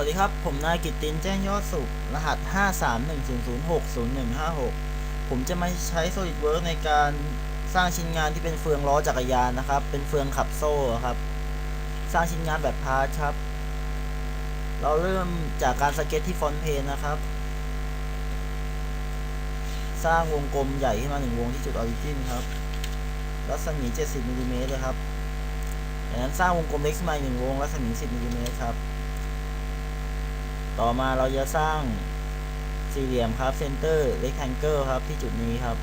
วัสดีครับ ผมนายกิตตินแจ้งยอดสุข รหัส 531006015ผมจะมาใช้ SolidWorks ในการสร้างชิ้นงานที่เป็นเฟืองล้อจักรยานนะครับ เป็นเฟืองขับโซ่ครับ สร้างชิ้นงานแบบพาร์ทครับ เราเริ่มจากการสเก็ตที่ฟอนต์เพนนะครับ สร้างวงกลมใหญ่ขึ้นมาหนึ่งวงที่จุดออริจินครับ รัศมี 70มิลลิเมตรเลยครับจากนั้นสร้างวงกลมเล็กขึ้นมาหนึ่งวง รัศมี 10มิลลิเมตรครับ ต่อมาเราจะสร้างสี่เหลี่ยมครับ center rectangle ครับที่จุดนี้ครับ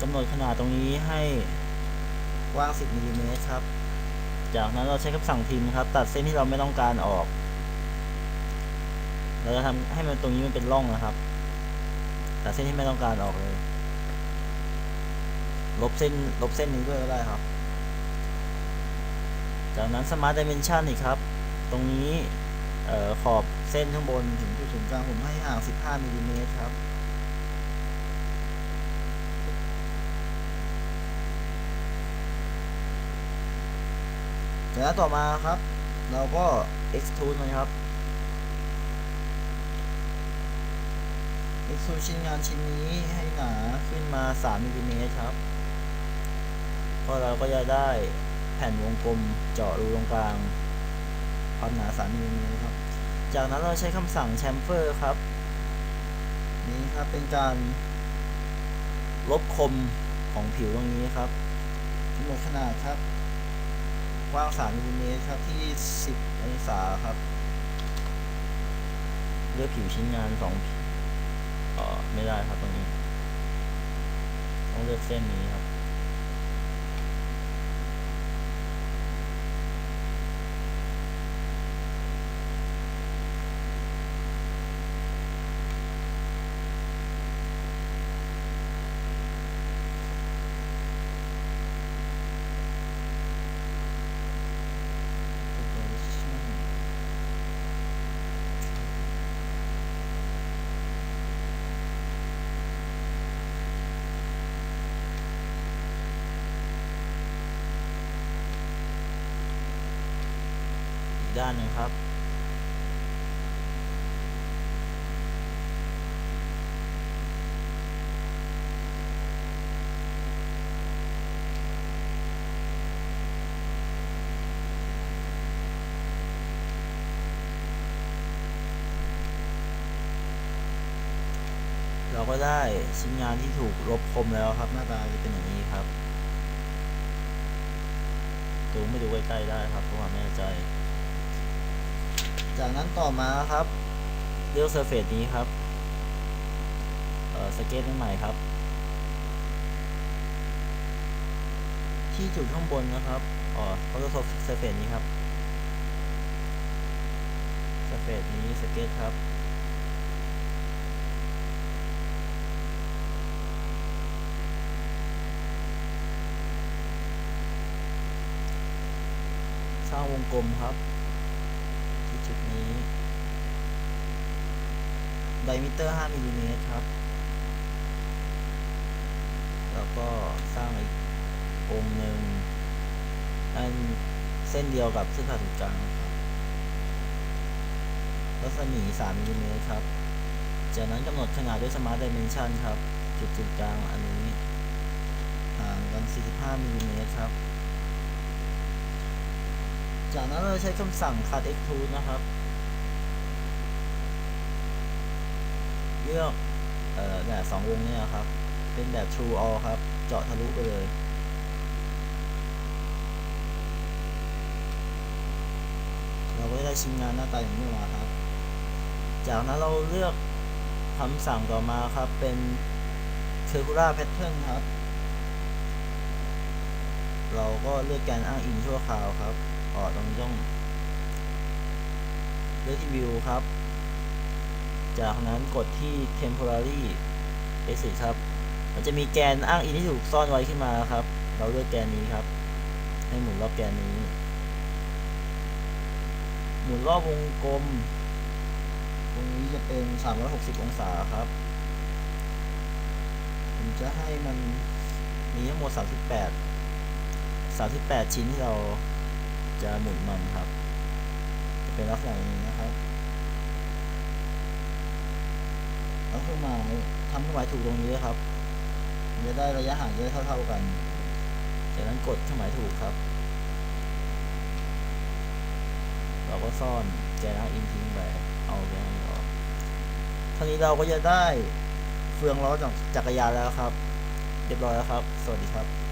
กำหนดขนาดตรงนี้ให้กว้าง 10มิลลิเมตรครับ จากนั้นเราใช้คำสั่งพิมพ์ครับ ตัดเส้นที่เราไม่ต้องการออก เราจะทำให้มันตรงนี้มันเป็นร่องนะครับ ตัดเส้นที่ไม่ต้องการออกเลย ลบเส้นลบเส้นนี้ด้วยก็ได้ครับ จากนั้น smart dimension อีกครับ ตรงนี้ ออขอบเส้นข้างบนถึงจุดศูนย์กลางผมให้ห่าง 15มิลลิเมตรครับ จากนั้นต่อมาครับ เราก็ extrude มันครับ extrude ชิ้นงานชิ้นนี้ให้หนาขึ้นมา 3มิลลิเมตรครับก็เราก็จะได้แผ่นวงกลมเจาะรูตรงกลาง ความหนา 3มิลลิเมตรครับ จากนั้นเราใช้คำสั่ง chamfer ครับ นี้ครับเป็นการลบคมของผิวตรงนี้ครับกำหนดขนาดครับกว้าง3มิลลิเมตรครับที่ 10 องศาครับ เลือกผิวชิ้นงานสองผิวเอ่อไม่ได้ครับตรงนี้ ต้องเลือกเส้นนี้ครับ อีก ด้านหนึ่งครับเราก็ได้ชิ้นงานที่ถูกลบคมแล้วครับ หน้าตาจะเป็นอย่างนี้ครับ ดูไม่ดูใกล้ๆได้ครับเพราะว่าไม่แน่ใจ จากนั้นต่อมาครับเลือกเซอร์เฟซนี้ครับเออสเก็ตใหม่ครับ ที่จุดข้างบนนะครับอ๋อเขาจะเซอร์เฟซนี้ครับเซอร์เฟซนี้สเก็ตครับสร้างวงกลมครับ ที่จุดนี้ ไดมิเตอร์ 5มิลลิเมตรครับ แล้วก็สร้างอีกองหนึ่งอันเส้นเดียวกับเส้นผ่าศูนย์กลางครับรัศมี 3มิลลิเมตรครับ จากนั้นกำหนดขนาดด้วย Smart Dimension ครับ จุดศูนย์กลางอันนี้ ห่างกัน 45มิลลิเมตรครับ จากนั้นเราใช้คำสั่ง cut extrude นะครับ เลือกเอ่อเนี่ยสองวงเนี่ยครับ เป็นแบบ true all ครับ เจาะทะลุไปเลยเราก็ได้ชิ้นงานหน้าตาอย่างนี้มาครับ จากนั้นเราเลือกคำสั่งต่อมาครับเป็น circular pattern ครับ เราก็เลือกแกนอ้างอิงชั่วคราวครับ อ๋อตรงนี้ต้องเลือกที่ view ครับ จากนั้นกดที่ temporary exit ครับ มันจะมีแกนอ้างอิงที่ถูกซ่อนไว้ขึ้นมาครับ เราเลือกแกนนี้ครับ ให้หมุนรอบแกนนี้ หมุนรอบวงกลม ตรงนี้จะเป็น 360 องศาครับ ผมจะให้มันมีทั้งหมด 38 38 ชิ้นที่เรา จะหมุนมันครับขเป็นลักษณะอย่างนี้นะครับแล้วเครื่องหมายทำเครื่องหมายถูกตรงนี้เลยครับจะได้ระยะห่างจะได้เท่า ๆกันจากนั้นกดเครื่องหมายถูกครับ เราก็ซ่อนแกนอินทิ้งไปเอาแกนอินออกท่านี้เราก็จะได้เฟืองล้อจากจักรยานแล้วครับ เรียบร้อยแล้วครับ สวัสดีครับ